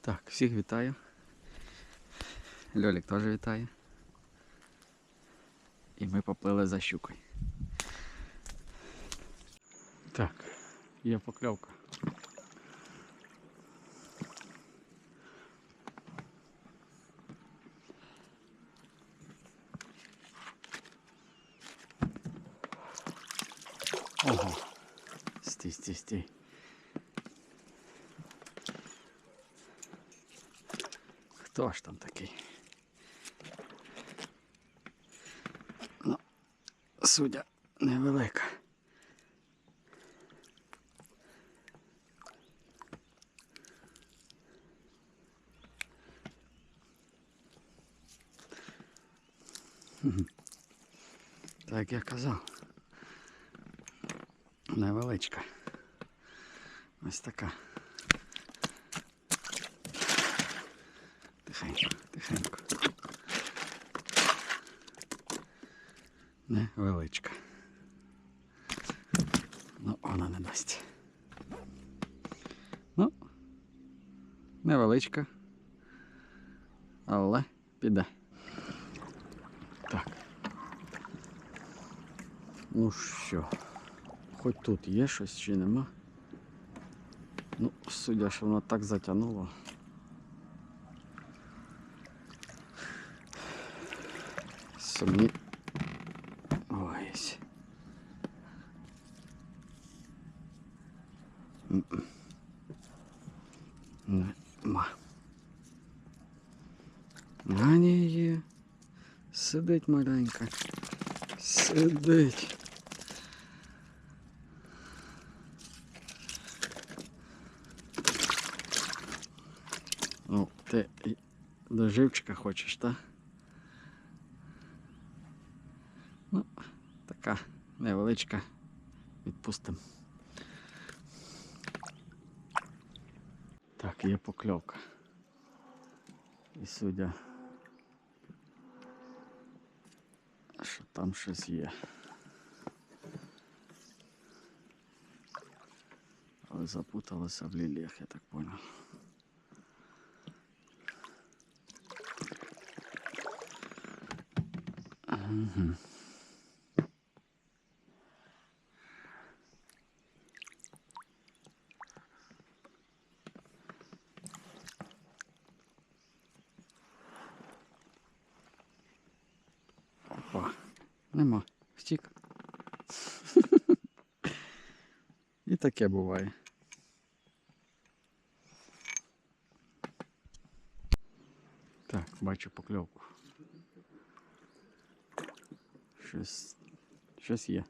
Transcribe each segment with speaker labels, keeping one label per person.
Speaker 1: Так, всіх вітаю. Льолік теж вітає. І ми поплили за щукою. Так, є покльовка. Ого. Стій, стій, стій. Хто ж там такий? Ну, судя невелика. Так я казав. Невеличка. Ось така. Невеличка. Ну, вона не дасть. Ну, невеличка. Але піде. Так. Ну що, хоч тут є щось чи нема. Ну, судя, що воно так затягнуло. Сумні. Ось. М-м. Нема. А ні, є. Сидить маленька. Сидить. Ну, ти до живчика хочеш, так? Ну, така невеличка. Відпустимо. Так, є покльовка. І судя, що там щось є. Але запуталося в ліліях, я так понял. Мгм. Нема. Втік. І таке буває. Так, бачу покльовку. Щось. Щось є.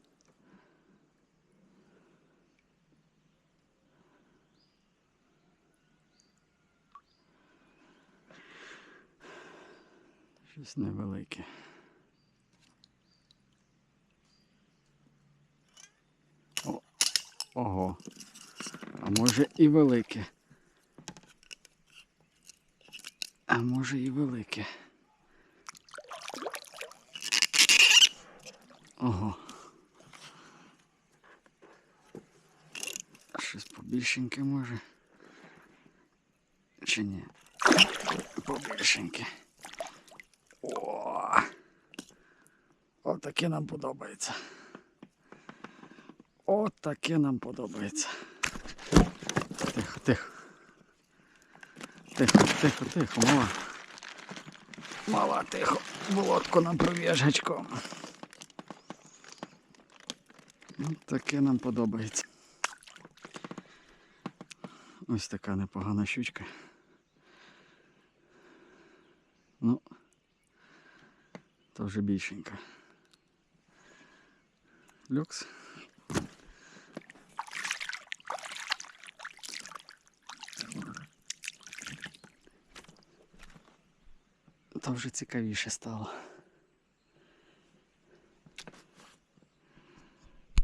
Speaker 1: Щось невелике. Ого. А може і велике. А може і велике. Ого. Щось побільшеньке може. Чи ні? Побільшеньке. О! Отаке нам подобається. Отаке нам подобається. Тихо, тихо. Тихо, тихо, тихо, мала. Мала, тихо. Володку нам пров'яж гачком. Ну, таке нам подобається. Ось така непогана щучка. Ну, то вже більшенька. Люкс. То вже цікавіше стало.